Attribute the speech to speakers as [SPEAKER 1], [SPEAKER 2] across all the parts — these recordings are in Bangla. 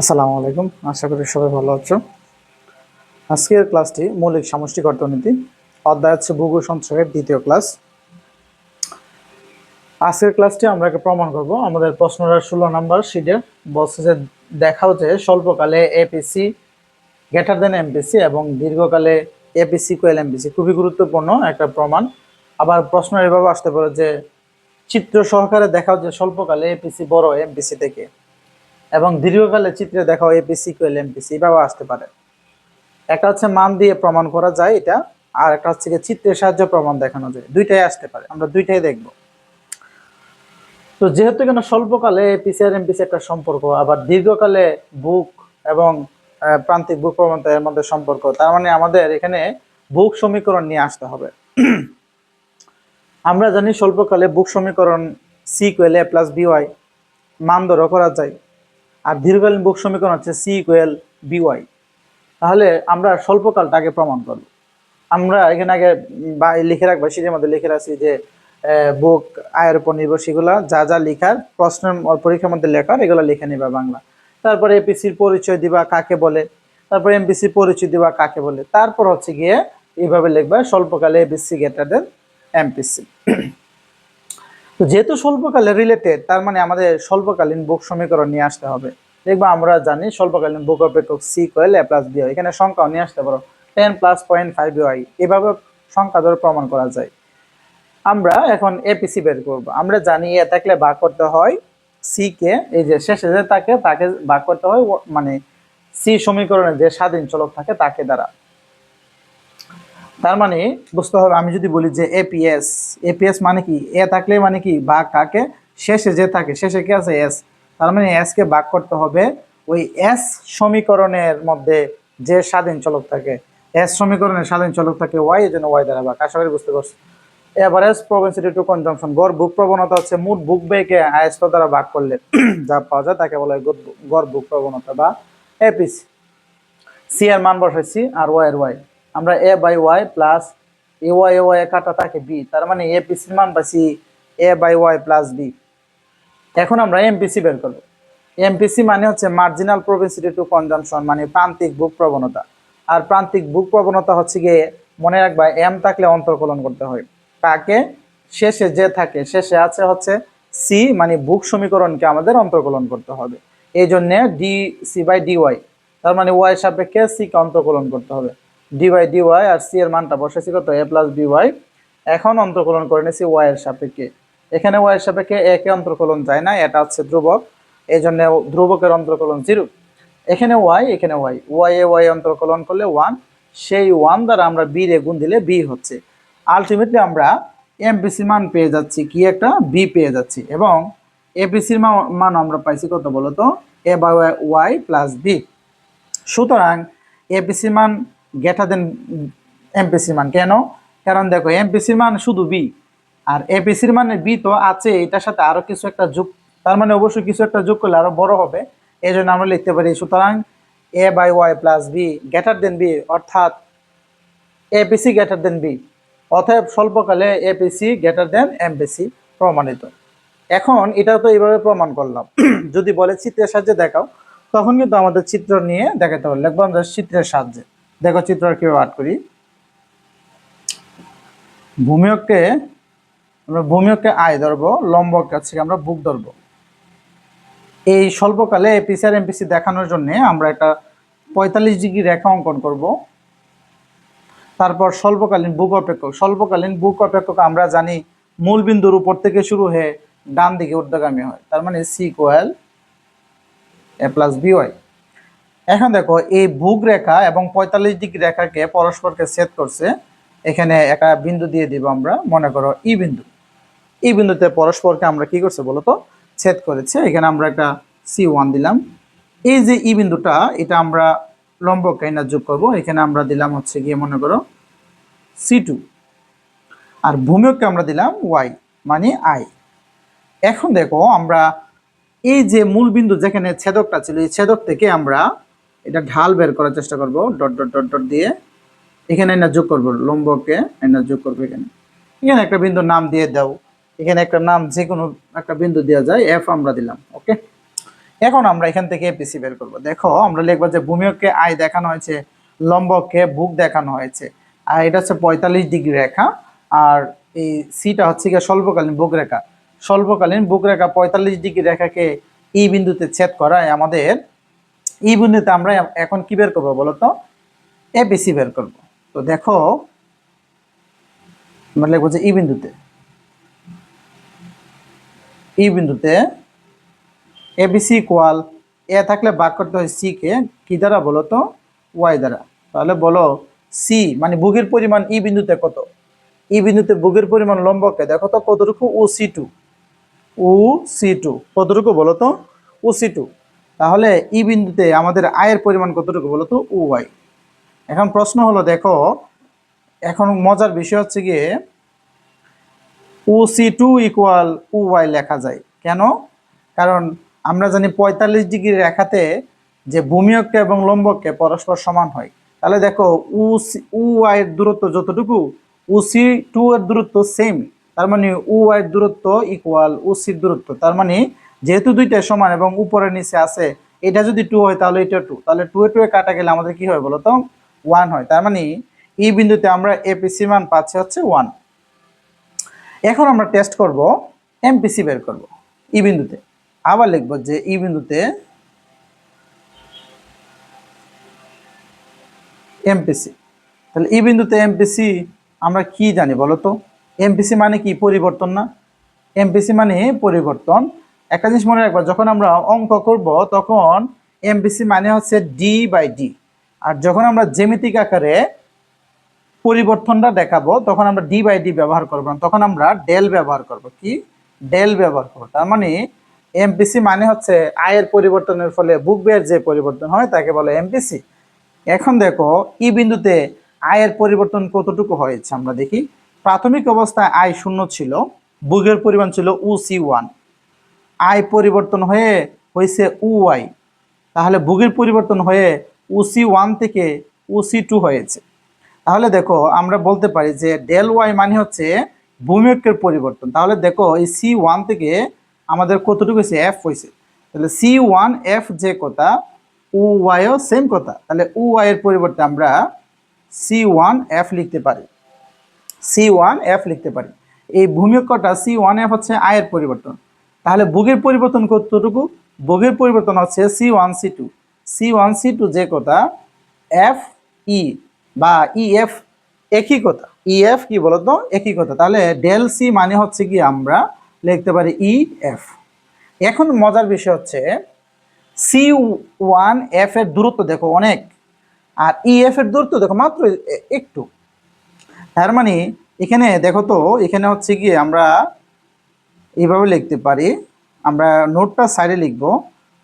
[SPEAKER 1] আসসালামু আলাইকুম। আশা করি সবাই ভালো আছো। আজকের ক্লাসটি মৌলিক সামষ্টিক অর্থনীতি অধ্যায় হচ্ছে ভূগোল সঞ্চয়ের দ্বিতীয় ক্লাস। আজকের ক্লাসটি আমরা প্রমাণ করব। আমাদের প্রশ্নটা ষোলো নাম্বার শিটে বলছে যে, দেখাও যে স্বল্পকালে এপিসি গ্রেটার দেন এমপিসি এবং দীর্ঘকালে এপিসি কোয়েল এমপিসি খুবই গুরুত্বপূর্ণ একটা প্রমাণ। আবার প্রশ্ন এভাবে আসতে পারে যে, চিত্র সহকারে দেখাও যে স্বল্পকালে এপিসি বড় এমপিসি থেকে। এবং দীর্ঘকালে চিত্রে দেখাও এপিসি কোয়েল এমপিসি এভাবে আসতে পারে। একটা হচ্ছে মান দিয়ে প্রমাণ করা যায় এটা, আর একটা হচ্ছে চিত্রের সাহায্যে প্রমাণ দেখানো যায়। দুইটাই আসতে পারে, আমরা দুইটাই দেখব। তো যেহেতু কেন স্বল্পকালে এপিসি আর এমপিসি একটা সম্পর্ক, আবার দীর্ঘকালে বুক এবং প্রান্তিক বুক প্রবণতা এর মধ্যে সম্পর্ক, তার মানে আমাদের এখানে বুক সমীকরণ নিয়ে আসতে হবে। আমরা জানি স্বল্পকালে বুক সমীকরণ C equal A plus B Y মান ধরো করা যায়। আর দীর্ঘকালীন বুক সমীকরণ হচ্ছে সি ইকুয়াল বিওয়াই তাহলে আমরা স্বল্পকালটা আগে প্রমাণ করব। আমরা এখানে আগে বা লিখে রাখব, সেটার মধ্যে লিখে রাখছি যে বুক আয়ের উপর নির্ভর সেগুলা যা যা লেখার প্রশ্ন পরীক্ষার মধ্যে লেখার, এগুলো লিখে নিবা বাংলা। তারপরে এপিসির পরিচয় দিবা কাকে বলে, তারপরে এমপিসির পরিচয় দিবা কাকে বলে, তারপর হচ্ছে গিয়ে এইভাবে লিখবা স্বল্পকালে এবিসি গ্রেটার দেন এমপিসি তো যেহেতু স্বল্পকালে রিলেটেড তার মানে আমাদের স্বল্পকালীন বুক সমীকরণ নিয়ে আসতে হবে। দেখবা আমরা জানি স্বল্পকালীন বুক অপেক্ষক C equal A plus B এখানে সংখ্যাও নিয়ে আসতে পারো। Ten plus point five Y এভাবে সংখ্যা ধরে প্রমাণ করা যায়। আমরা এখন এপিসি বের করব। আমরা জানি এ থাকলে ভাগ করতে হয় সি কে, এই যে শেষে যে তাকে তাকে ভাগ করতে হয় মানে সি সমীকরণে যে স্বাধীন চলক থাকে তাকে দ্বারা। তার মানে বুঝতে হবে, আমি যদি বলি যে এপিএস এপিএস মানে কি? এ থাকলে মানে কি? ভাগ কাকে? শেষে যে থাকে, শেষে কি আছে? এস তার মানে এস কে ভাগ করতে হবে ওই এস সমীকরণের মধ্যে যে স্বাধীন চলক থাকে। এস সমীকরণের স্বাধীন চলক থাকে ওয়াই এর জন্য ওয়াই দ্বারা ভাগ আশা করি বুঝতে পারছ? এভারেজ প্রবেন্সিটি টু কনজাম্পশন গড় বুক প্রবণতা হচ্ছে মোট বুক ব্যয়কে আয়স্ত দ্বারা ভাগ করলে। যা পাওয়া যায় তাকে বলা হয় বুক- গড় বুক প্রবণতা বা এপিসি সি এর মান বসাইছি আর ওয়াই এর ওয়াই আমরা A by Y plus A Y A Y কাটা থাকে বি তার মানে এ পিসির মান পাইছি A by Y plus B এখন আমরা এমপিসি বের করব। এমপিসি মানে হচ্ছে মার্জিনাল প্রবেন্সিটি টু কনজাম্পশন মানে প্রান্তিক বুক প্রবণতা। আর প্রান্তিক বুক প্রবণতা হচ্ছে গিয়ে মনে রাখবা এম থাকলে অন্তর্কলন করতে হয়। কাকে? শেষে যে থাকে, শেষে আছে হচ্ছে সি মানে বুক সমীকরণকে আমাদের অন্তর্কলন করতে হবে। এই জন্যে D C by D Y তার মানে ওয়াই সাপেক্ষে সি কে অন্তর্কলন করতে হবে। ডি ওয়াই ডি ওয়াই আর সি এর মানটা বসেছি কত? এ প্লাস বি ওয়াই এখন অন্তর্কলন করে নিয়েছি ওয়াই এর সাপেক্ষে। এখানে ওয়াই এর সাপেক্ষে এ কে অন্তর্কলন যায় না, এটা হচ্ছে ধ্রুবক। এই জন্য ধ্রুবকের অন্তর্কলন জিরো এখানে ওয়াই এখানে ওয়াই ওয়াই এ ওয়াই অন্তর্কলন করলে ওয়ান সেই ওয়ান দ্বারা আমরা বি রে গুণ দিলে বি হচ্ছে। আলটিমেটলি আমরা এমপিসির মান পেয়ে যাচ্ছি কি একটা? বি পেয়ে যাচ্ছি। এবং এপিসির মান আমরা পাইছি কত বলো তো A by Y plus B সুতরাং এপিসির মান গ্রেটার দেন এমপিসির মান। কেন? কারণ দেখো এমপিসির মান শুধু বি আর এপিসির মানে বি তো আছে, এটার সাথে আরও কিছু একটা যোগ, তার মানে অবশ্যই কিছু একটা যোগ করলে আরও বড় হবে। এই জন্য আমরা লিখতে পারি, সুতরাং A by Y plus B greater than B অর্থাৎ এপিসি গ্রেটার দেন বি অতএব স্বল্পকালে এপিসি গ্রেটার দেন এমপিসি প্রমাণিত। এখন এটা তো এইভাবে প্রমাণ করলাম। যদি বলে চিত্রের সাহায্যে দেখাও, তখন কিন্তু আমাদের চিত্র নিয়ে দেখাতে হবে। লিখব চিত্রের সাহায্যে। দেখো চিত্র কীভাবে আর্ট করি। ভূমিয়ককে, আমরা ভূমিয়ককে আয় ধরবো, লম্বকে হচ্ছে আমরা বুক ধরবো। এই স্বল্পকালে এপিসি আর এমপিসি দেখানোর জন্য আমরা একটা পঁয়তাল্লিশ ডিগ্রি রেখা অঙ্কন করব। তারপর স্বল্পকালীন বুক অপেক্ষক, স্বল্পকালীন বুক অপেক্ষক আমরা জানি মূল বিন্দুর উপর থেকে শুরু হয়ে ডান দিকে ঊর্ধ্বগামী হয়। তার মানে C equal A plus B Y এখন দেখো, এই ভুগ রেখা এবং পঁয়তাল্লিশ ডিগ্রি রেখাকে পরস্পরকে ছেদ করছে। এখানে একটা বিন্দু দিয়ে দিব আমরা, মনে করো ই বিন্দু। ই বিন্দুতে পরস্পরকে আমরা কি করছে বলো তো? ছেদ করেছে। এখানে আমরা একটা সি ওয়ান দিলাম। এই যে ই বিন্দুটা, এটা আমরা লম্ব কাইনা যোগ করব। এখানে আমরা দিলাম হচ্ছে গিয়ে, মনে করো, সি টু। আর ভূমিককে আমরা দিলাম ওয়াই মানে আই। এখন দেখো, আমরা এই যে মূল বিন্দু যেখানে ছেদকটা ছিল, এই ছেদক থেকে আমরা এটা ঢাল বের করার চেষ্টা করব, ডট ডট ডট ডট দিয়ে। এখানে না যোগ করব, লম্বকে না যোগ করব এখানে। এখানে একটা বিন্দু নাম দিয়ে দাও। এখানে একটা নাম যে কোনো একটা বিন্দু দেওয়া যায় এফ আমরা দিলাম, ওকে? এখন আমরা এখান থেকে এপিসি বের করব। দেখো, আমরা লিখব যে ভূমিয়ককে আয় দেখানো হয়েছে, লম্বককে বুক দেখানো হয়েছে। আর এটা হচ্ছে পঁয়তাল্লিশ ডিগ্রি রেখা। আর এই সিটা হচ্ছে গিয়ে স্বল্পকালীন বুক রেখা। স্বল্পকালীন বুক রেখা পঁয়তাল্লিশ ডিগ্রি রেখাকে এই বিন্দুতে ছেদ করায় আমাদের এই বিন্দুতে আমরা এখন কি বের করব বলতো? এ এপিসি বের করব। তো দেখো, আমরা লিখব যে ই বিন্দুতে এই বিন্দুতে এবিসি ইকুয়াল এ থাকলে ভাগ করতে হয় সি কে, কি দ্বারা বলো তো ওয়াই দ্বারা। তাহলে বলো সি মানে বুগের পরিমাণ ই বিন্দুতে কত? ই বিন্দুতে বুগের পরিমাণ লম্বকে দেখো তো কতটুকু? O C two. O C two. কতটুকু বলো তো ও সি টু। তাহলে ই বিন্দুতে আমাদের আয়ের পরিমাণ কতটুকু বলো তো? O Y. এখন প্রশ্ন হলো, দেখো, এখন মজার বিষয় হচ্ছে গিয়ে O C two equal O Y লেখা যায়। কেন? কারণ আমরা জানি পঁয়তাল্লিশ ডিগ্রি রেখাতে যে ভূমিয়ককে এবং লম্বককে পরস্পর সমান হয়। তাহলে দেখো উ সি উ এর দূরত্ব যতটুকু উ সি টু এর দূরত্ব সেম তার মানে উ এর দূরত্ব ইকুয়াল ও সির দূরত্ব। তার মানে যেহেতু দুইটা সমান এবং উপরে নিচে আছে, এটা যদি টু হয় তাহলে এটা টু তাহলে টু এ টু এ কাটা গেলে আমাদের কি হয় বলো তো? ওয়ান হয়। তার মানে ই বিন্দুতে আমরা এপিসি মান পাচ্ছি হচ্ছে ওয়ান এখন আমরা টেস্ট করব এমপিসি বের করব ই বিন্দুতে। আবার লিখব যে ই বিন্দুতে এমপিসি তাহলে ই বিন্দুতে এমপিসি আমরা কি জানি বলো তো? এমপিসি মানে কি? পরিবর্তন না। এমপিসি মানে পরিবর্তন। একটা জিনিস মনে রাখবা, যখন আমরা অঙ্ক করব, তখন এমপিসি মানে হচ্ছে ডি বাই ডি আর যখন আমরা জ্যামিতিক আকারে পরিবর্তনটা দেখাবো, তখন আমরা ডি বাই ডি ব্যবহার করব না, তখন আমরা ডেল ব্যবহার করব। কি? ডেল ব্যবহার করব। তার মানে এমপিসি মানে হচ্ছে আয়ের পরিবর্তনের ফলে বুক বের যে পরিবর্তন হয়, তাকে বলে এমপিসি এখন দেখো ই বিন্দুতে আয়ের পরিবর্তন কতটুকু হয়েছে? আমরা দেখি, প্রাথমিক অবস্থায় আয় শূন্য ছিল বুকের পরিমাণ ছিল সি ওয়ান আয় পরিবর্তন হয়ে হয়েছে উ ওয়াই। তাহলে বুকের পরিবর্তন হয়ে উসি ওয়ান থেকে উসি টু হয়েছে। তাহলে দেখো, আমরা বলতে পারি যে ডেল ওয়াই মানে হচ্ছে ভূমিকের পরিবর্তন। তাহলে দেখো, এই সি ওয়ান থেকে আমাদের কতটুকু হয়েছে? এফ হয়েছে। তাহলে সি ওয়ান, এফ যে কথা, উ ওয়াইও সেম কথা। তাহলে উ ওয়াই এর পরিবর্তে আমরা সি ওয়ান, এফ লিখতে পারি। সি ওয়ান, এফ লিখতে পারি। এই ভূমিকটা সি ওয়ান, এফ হচ্ছে আয়ের পরিবর্তন। তাহলে বুগের পরিবর্তন কতটুকু? বুগের পরিবর্তন হচ্ছে C one C two C one C two যে কথা এফ ই বা ই এফ একই কথা। ই এফ কি বলতো? একই কথা। তাহলে ডেল সি মানে হচ্ছে কি আমরা লিখতে পারি ই এফ এখন মজার বিষয় হচ্ছে সি ওয়ান এফ এর দূরত্ব দেখো অনেক, আর ই এফ এর দূরত্ব দেখো মাত্র একটু। তার মানে এখানে দেখো তো, এখানে হচ্ছে কি আমরা এইভাবে লিখতে পারি। আমরা নোটটা সাইডে লিখব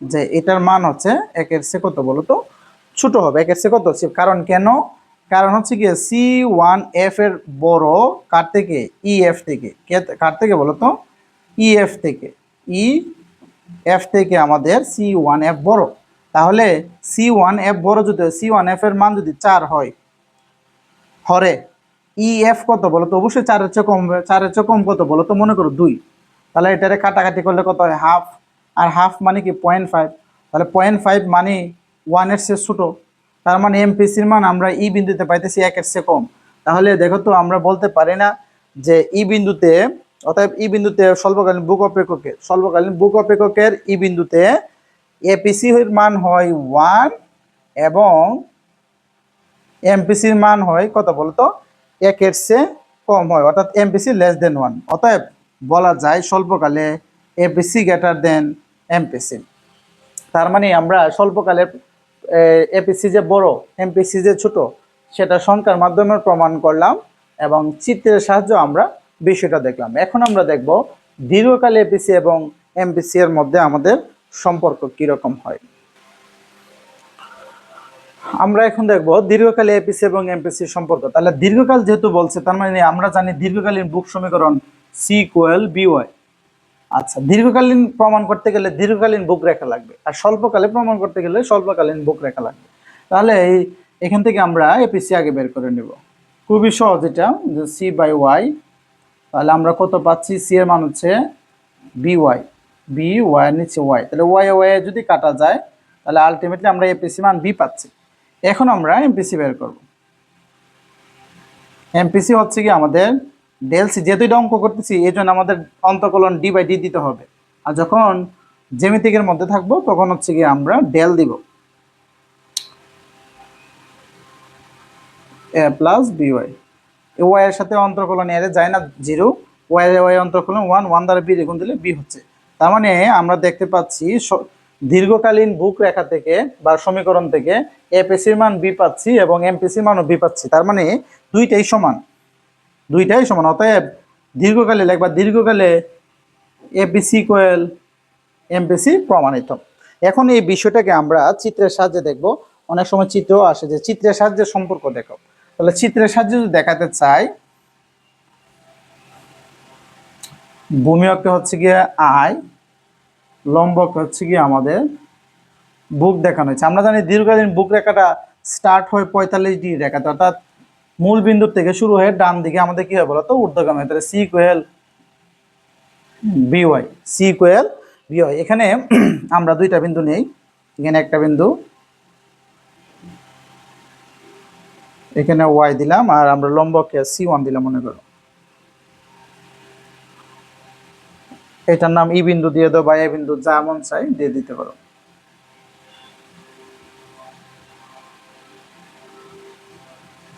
[SPEAKER 1] যে এটার মান হচ্ছে একের সে কত বলো তো? ছোট হবে, একের সে কত? হচ্ছে কারণ কেন? কারণ হচ্ছে কি সি ওয়ান এফ এর বড় কার থেকে? ই এফ থেকে। কার থেকে বলো তো? ই এফ থেকে। ই এফ থেকে আমাদের সি ওয়ান এফ বড়। তাহলে সি ওয়ান এফ বড় যদি সি ওয়ান এফ এর মান যদি চার হয়, হরে ই এফ কত বলো তো? অবশ্যই চারের চেয়ে কম চারের চেয়ে কম কত বলো তো? মনে করো দুই। তাহলে এটারে কাটাকাটি করলে কত হয়? হাফ আর হাফ মানে কি? পয়েন্ট ফাইভ তাহলে পয়েন্ট ফাইভ মানে ওয়ানের চেয়ে ছোটো। তার মানে এমপিসির মান আমরা ই বিন্দুতে পাইতেছি একের চেয়ে কম। তাহলে দেখো তো, আমরা বলতে পারি না যে ই বিন্দুতে, অতএব ই বিন্দুতে স্বল্পকালীন বুক অপেক্ষকের স্বল্পকালীন বুক অপেক্ষকের ই বিন্দুতে এপিসি এর মান হয় ওয়ান এবং এমপিসির মান হয় কত বলতো? একের সে কম হয়, অর্থাৎ এমপিসি লেস দেন ওয়ান অতএব বলা যায় স্বল্পকালে এপিসি গ্রেটার দেন এমপিসি তার মানে আমরা স্বল্পকালে এপিসি যে বড় এমপিসি যে ছোট, সেটা সংখ্যার মাধ্যমে প্রমাণ করলাম এবং চিত্রের সাহায্যে আমরা বিষয়টা দেখলাম। এখন আমরা দেখব দীর্ঘকালে এপিসি এবং এমপিসি এর মধ্যে আমাদের সম্পর্ক কীরকম হয়। আমরা এখন দেখব দীর্ঘকালে এপিসি এবং এমপিসি সম্পর্ক। তাহলে দীর্ঘকাল যেহেতু বলছে, তার মানে আমরা জানি দীর্ঘকালীন বুক সমীকরণ সি কোয়েল বিওয়াই। আচ্ছা দীর্ঘকালীন প্রমাণ করতে গেলে দীর্ঘকালীন বুক রেখা লাগবে। আর স্বল্পকালে প্রমাণ করতে গেলে স্বল্পকালীন বুক রেখা লাগবে। তাহলে এই, এখান থেকে আমরা এপিসি আগে বের করে নেব। খুবই সহজ এটা সি বাই ওয়াই তাহলে আমরা কত পাচ্ছি? সি এর মান হচ্ছে বিওয়াই বি ওয়াই নিচে ওয়াই তাহলে ওয়াই ওয়াই যদি কাটা যায়, তাহলে আলটিমেটলি আমরা এপিসি মান বি পাচ্ছি। এখন আমরা এমপিসি বের করব। এমপিসি হচ্ছে কি আমাদের ডেলসি যেহেতু এটা অঙ্ক করতেছি এই জন্য আমাদের অন্তকলন ডি বাই ডি দিতে হবে। আর যখন জ্যামিতিকের মধ্যে থাকব, তখন হচ্ছে গিয়ে আমরা ডেল দিব। A plus B Y Y এর সাথে অন্তর্কলন এর যায় না, জিরো। ওয়াই ওয়াই অন্তর্কলন ওয়ান ওয়ান দ্বারা বি গুণ দিলে বি হচ্ছে। তার মানে আমরা দেখতে পাচ্ছি দীর্ঘকালীন বুক রেখা থেকে বা সমীকরণ থেকে এপিসির মান বি পাচ্ছি এবং এমপিসির মানও বি পাচ্ছি। তার মানে দুইটাই সমান। দুইটাই সমান, অতএব দীর্ঘকালে লেখবা দীর্ঘকালে এপিসি কোয়েল এমপিসি প্রমাণিত। এখন এই বিষয়টাকে আমরা চিত্রের সাহায্যে দেখব। অনেক সময় চিত্রও আসে যে চিত্রের সাহায্যে সম্পর্ক দেখো। তাহলে চিত্রের সাহায্যে যদি দেখাতে চাই, ভূমি অক্ষ হচ্ছে গিয়ে আয় লম্ব অক্ষ হচ্ছে গিয়ে আমাদের বুক দেখানো হয়েছে। আমরা জানি দীর্ঘদিন বুক রেখাটা স্টার্ট হয় পঁয়তাল্লিশ ডিগ্রি রেখাতে, অর্থাৎ মূল বিন্দু থেকে শুরু হয়ে ডান দিকে আমাদের কি হয় বলতো ঊর্ধ্বগামী। হয়। তাহলে C equal B Y C equal B Y এখানে আমরা দুইটা বিন্দু নেই। এখানে একটা বিন্দু, এখানে ওয়াই দিলাম আর আমরা লম্বকে সি ওয়ান দিলাম মনে করো। এটার নাম ই বিন্দু দিয়ে দাও বা এ বিন্দু যা মন চাই দিয়ে দিতে পারো।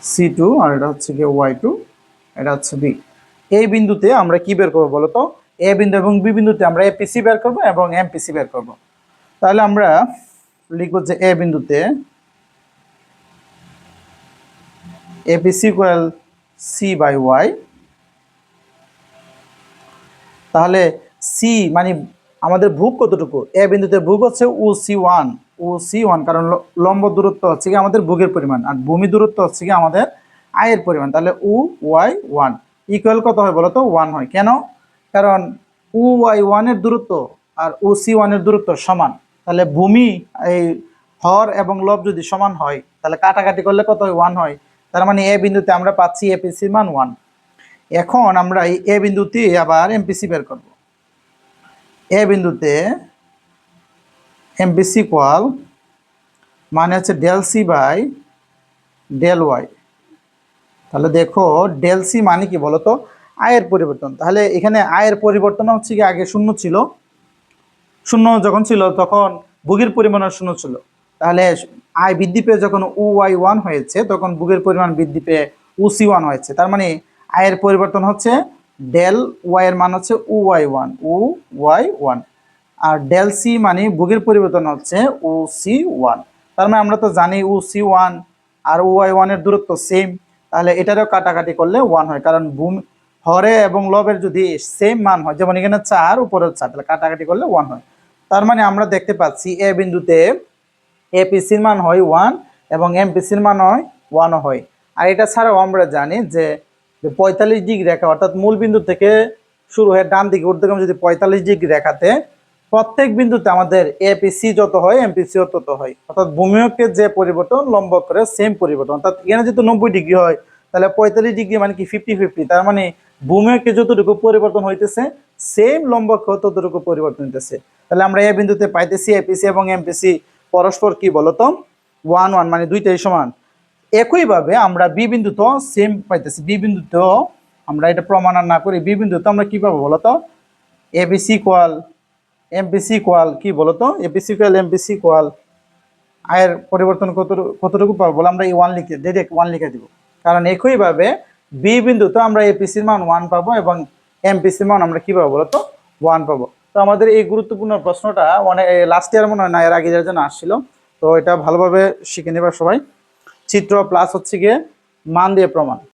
[SPEAKER 1] সি টু আর এটা হচ্ছে গিয়ে ওয়াই টু এটা হচ্ছে বি এই বিন্দুতে আমরা কি বের করব বলো তো এ বিন্দু এবং বি বিন্দুতে আমরা এপিসি বের করব এবং এমপিসি বের করব। তাহলে আমরা লিখব যে এ বিন্দুতে APC equal C by Y তাহলে সি মানে আমাদের ভূক কতটুকু? এ বিন্দুতে ভূক হচ্ছে O C one O C one, কারণ লম্ব দূরত্ব হচ্ছে কি আমাদের ভূগের পরিমাণ, আর ভূমি দূরত্ব হচ্ছে কি আমাদের আয়ের পরিমাণ। তাহলে উ, ওয়াই, ওয়ান। ইকুয়াল কত হয় বলো তো ওয়ান হয়। কেন? কারণ উ, ওয়াই, ওয়ানের দূরত্ব আর ও সি ওয়ানের দূরত্ব সমান। তাহলে ভূমি, এই হর এবং লব যদি সমান হয়, তাহলে কাটাকাটি করলে কত হয়? ওয়ান হয়। তার মানে এ বিন্দুতে আমরা পাচ্ছি এপিসির মান ওয়ান। এখন আমরা এই এ বিন্দুতে আবার এমপিসি বের করব। এ বিন্দুতে এমপিসি কোয়াল মানে হচ্ছে del C by del Y. তাহলে দেখো ডেল সি মানে কি বলতো? আয়ের পরিবর্তন। তাহলে এখানে আয়ের পরিবর্তন হচ্ছে কি আগে শূন্য ছিল? শূন্য যখন ছিল তখন ভুগের পরিমাণও শূন্য ছিল। তাহলে আয় বৃদ্ধি পেয়ে যখন উ ওয়াই ওয়ান হয়েছে, তখন ভুগের পরিমাণ বৃদ্ধি পেয়ে উ সি ওয়ান হয়েছে। তার মানে আয়ের পরিবর্তন হচ্ছে ডেল ওয়াই এর মান হচ্ছে O Y one, O Y one. আর ডেল সি মানে ভুগের পরিবর্তন হচ্ছে ও সি ওয়ান তার মানে আমরা তো জানি ও সি ওয়ান আর উ ওয়াই ওয়ানের দূরত্ব সেম তাহলে এটারও কাটাকাটি করলে ওয়ান হয়, কারণ ভূমি, হরে এবং লবের যদি সেম মান হয়, যেমন এখানে চার উপরের চার, তাহলে কাটাকাটি করলে ওয়ান হয়। তার মানে আমরা দেখতে পাচ্ছি এ বিন্দুতে এপিসির মান হয় ওয়ান এবং এমপিসির মান হয় ওয়ানও হয়। আর এটা ছাড়াও আমরা জানি যে পঁয়তাল্লিশ ডিগ্রি রেখা, অর্থাৎ মূল বিন্দু থেকে শুরু হয়ে ডান দিকে ঊর্ধ্বগামী যদি পঁয়তাল্লিশ ডিগ্রি রেখাতে প্রত্যেক বিন্দুতে আমাদের এপিসি যত হয় এমপিসিও তত হয়। অর্থাৎ ভূমিয়কের যে পরিবর্তন, লম্ব করে সেম পরিবর্তন। অর্থাৎ এখানে যেহেতু নব্বই ডিগ্রি হয়, তাহলে পঁয়তাল্লিশ ডিগ্রি মানে কি ফিফটি ফিফটি তার মানে ভূমিয়কে যতটুকু পরিবর্তন হইতেছে সেম লম্বকে ততটুকু পরিবর্তন হইতেছে। তাহলে আমরা এ বিন্দুতে পাইতেছি এপিসি এবং এমপিসি পরস্পর কি বলতো? ওয়ান ওয়ান মানে দুইটাই সমান। একইভাবে আমরা বি বিন্দুতেও সেম পাইতেছি। বি বিন্দুতেও আমরা এটা প্রমাণ না করি বি বিন্দুতে আমরা কি পাবো বলতো? এবিসি কোয়াল এমপিসি কোয়াল কি বলতো এপিসি কোয়াল এমপিসি কোয়াল, আয়ের পরিবর্তন কত কতটুকু পাবো বলে? আমরা এই ওয়ান লিখে ডাইরেক্ট ওয়ান লিখে দিব। কারণ একইভাবে বি বিন্দুতে আমরা এপিসির মান ওয়ান পাবো এবং এমপিসির মান আমরা কি পাবো বলতো ওয়ান পাবো। তো আমাদের এই গুরুত্বপূর্ণ প্রশ্নটা অনেক লাস্ট ইয়ার মনে হয় না, এর আগে যার জন্য আসছিল। তো এটা ভালোভাবে শিখে নেবার সবাই। চিত্র প্লাস হচ্ছে গিয়ে মান দিয়ে প্রমাণ।